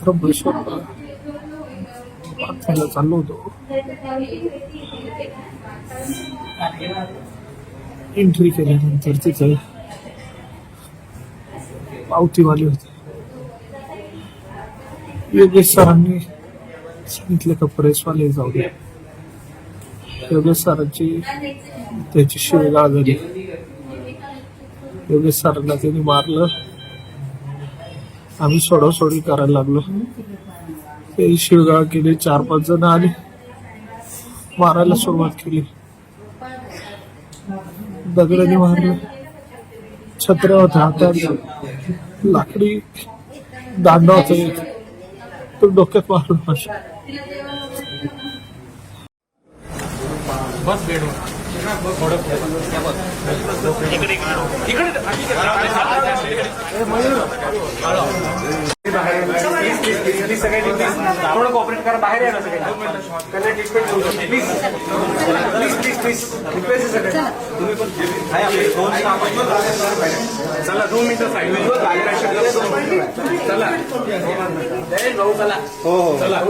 त्र्यंबकेश्वर चाललो होतो एंट्री केल्यानंतर तिथे पावतीवाली होती. योगेश सरांनी सांगितलं का प्रेसवाले जाऊ दे. योगेश सरांची त्याची शिवगाळ झाली योगेश सरांना त्यांनी मारलं. आम्ही सोडासोडी करायला लागलो. ते शिवगाळ केली चार पाच जण आले. मारायला सुरुवात केली. दगडाने मारलं. छत्र्या होत्या हातात लाकडी दांडा होता. एक तो डोक्यात मारून बस थोडं थोडं कॉपरेट करा बाहेर या ना सगळे त्याला ट्रीटमेंट देऊ शकतो please please please please request आहे सगळे तुम्ही पण आहे आपले दोन स्टाफ आहेत. चला दोन मिनिटं साईड चला हो हो चला.